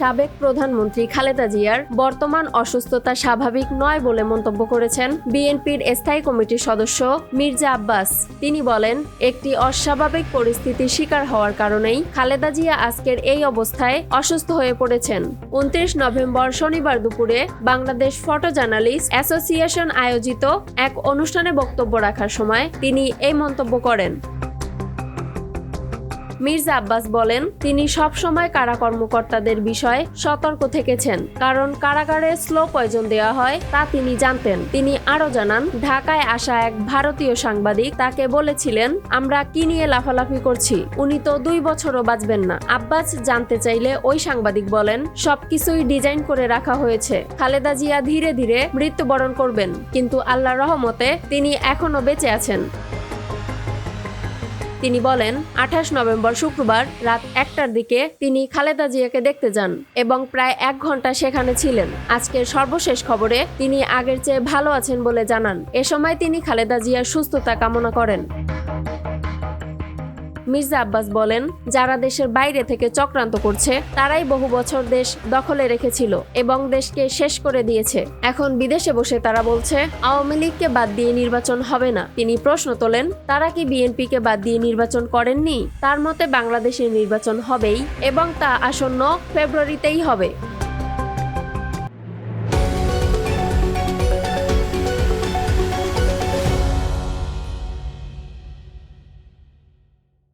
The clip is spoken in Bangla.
সাবেক প্রধানমন্ত্রী খালেদা জিয়ার বর্তমান অসুস্থতা স্বাভাবিক নয় বলে মন্তব্য করেছেন বিএনপির স্থায়ী কমিটির সদস্য মির্জা আব্বাস। তিনি বলেন, একটি অস্বাভাবিক পরিস্থিতির শিকার হওয়ার কারণেই খালেদা জিয়া আজকের এই অবস্থায় অসুস্থ হয়ে পড়েছেন। উনত্রিশ নভেম্বর শনিবার দুপুরে বাংলাদেশ ফটো জার্নালিস্ট অ্যাসোসিয়েশন আয়োজিত এক অনুষ্ঠানে বক্তব্য রাখার সময় তিনি এই মন্তব্য করেন। মির্জা আব্বাস বলেন, তিনি সবসময় কারা কর্মকর্তাদের বিষয়ে সতর্ক থেকেছেন, কারণ কারাগারে স্লো পয়জন দেওয়া হয় তা তিনি জানতেন। তিনি আরও জানান, ঢাকায় আসা এক ভারতীয় সাংবাদিক তাকে বলেছিলেন, আমরা কি নিয়ে লাফালাফি করছি? উনি তো দুই বছরও বাঁচবেন না। আব্বাস জানতে চাইলে ওই সাংবাদিক বলেন, সবকিছুই ডিজাইন করে রাখা হয়েছে। খালেদা জিয়া ধীরে ধীরে মৃত্যুবরণ করবেন, কিন্তু আল্লাহ রহমতে তিনি এখনও বেঁচে আছেন। তিনি বলেন, আঠাশ নভেম্বর শুক্রবার রাত একটার দিকে তিনি খালেদা জিয়াকে দেখতে যান এবং প্রায় এক ঘণ্টা সেখানে ছিলেন। আজকের সর্বশেষ খবরে তিনি আগের চেয়ে ভালো আছেন বলে জানান। এ সময় তিনি খালেদা জিয়ার সুস্থতা কামনা করেন। মির্জা আব্বাস বলেন, যারা দেশের বাইরে থেকে চক্রান্ত করছে, তারাই বহু বছর দেশ দখলে রেখেছিল এবং দেশকে শেষ করে দিয়েছে। এখন বিদেশে বসে তারা বলছে, আওয়ামী লীগকে বাদ দিয়ে নির্বাচন হবে না। তিনি প্রশ্ন তোলেন, তারা কি বিএনপিকে বাদ দিয়ে নির্বাচন করেননি? তার মতে বাংলাদেশের নির্বাচন হবেই এবং তা আসন্ন ফেব্রুয়ারিতেই হবে।